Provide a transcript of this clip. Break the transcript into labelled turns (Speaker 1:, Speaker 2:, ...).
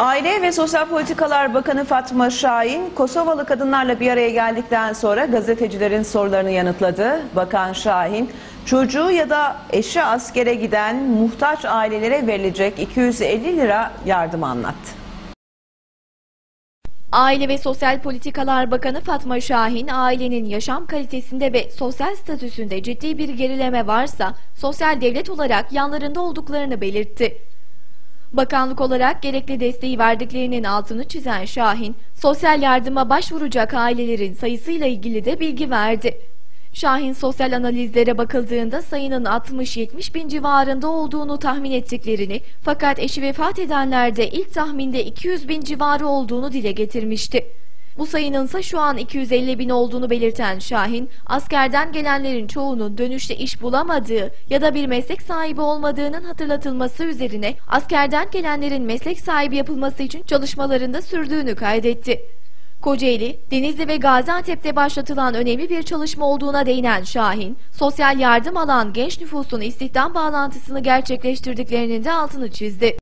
Speaker 1: Aile ve Sosyal Politikalar Bakanı Fatma Şahin, Kosovalı kadınlarla bir araya geldikten sonra gazetecilerin sorularını yanıtladı. Bakan Şahin, çocuğu ya da eşi askere giden muhtaç ailelere verilecek 250 lira yardım anlattı.
Speaker 2: Aile ve Sosyal Politikalar Bakanı Fatma Şahin, ailenin yaşam kalitesinde ve sosyal statüsünde ciddi bir gerileme varsa sosyal devlet olarak yanlarında olduklarını belirtti. Bakanlık olarak gerekli desteği verdiklerinin altını çizen Şahin, sosyal yardıma başvuracak ailelerin sayısıyla ilgili de bilgi verdi. Şahin sosyal analizlere bakıldığında sayının 60-70 bin civarında olduğunu tahmin ettiklerini fakat eşi vefat edenlerde ilk tahminde 200 bin civarı olduğunu dile getirmişti. Bu sayının ise şu an 250 bin olduğunu belirten Şahin, askerden gelenlerin çoğunun dönüşte iş bulamadığı ya da bir meslek sahibi olmadığının hatırlatılması üzerine askerden gelenlerin meslek sahibi yapılması için çalışmalarında sürdüğünü kaydetti. Kocaeli, Denizli ve Gaziantep'te başlatılan önemli bir çalışma olduğuna değinen Şahin, sosyal yardım alan genç nüfusun istihdam bağlantısını gerçekleştirdiklerinin de altını çizdi.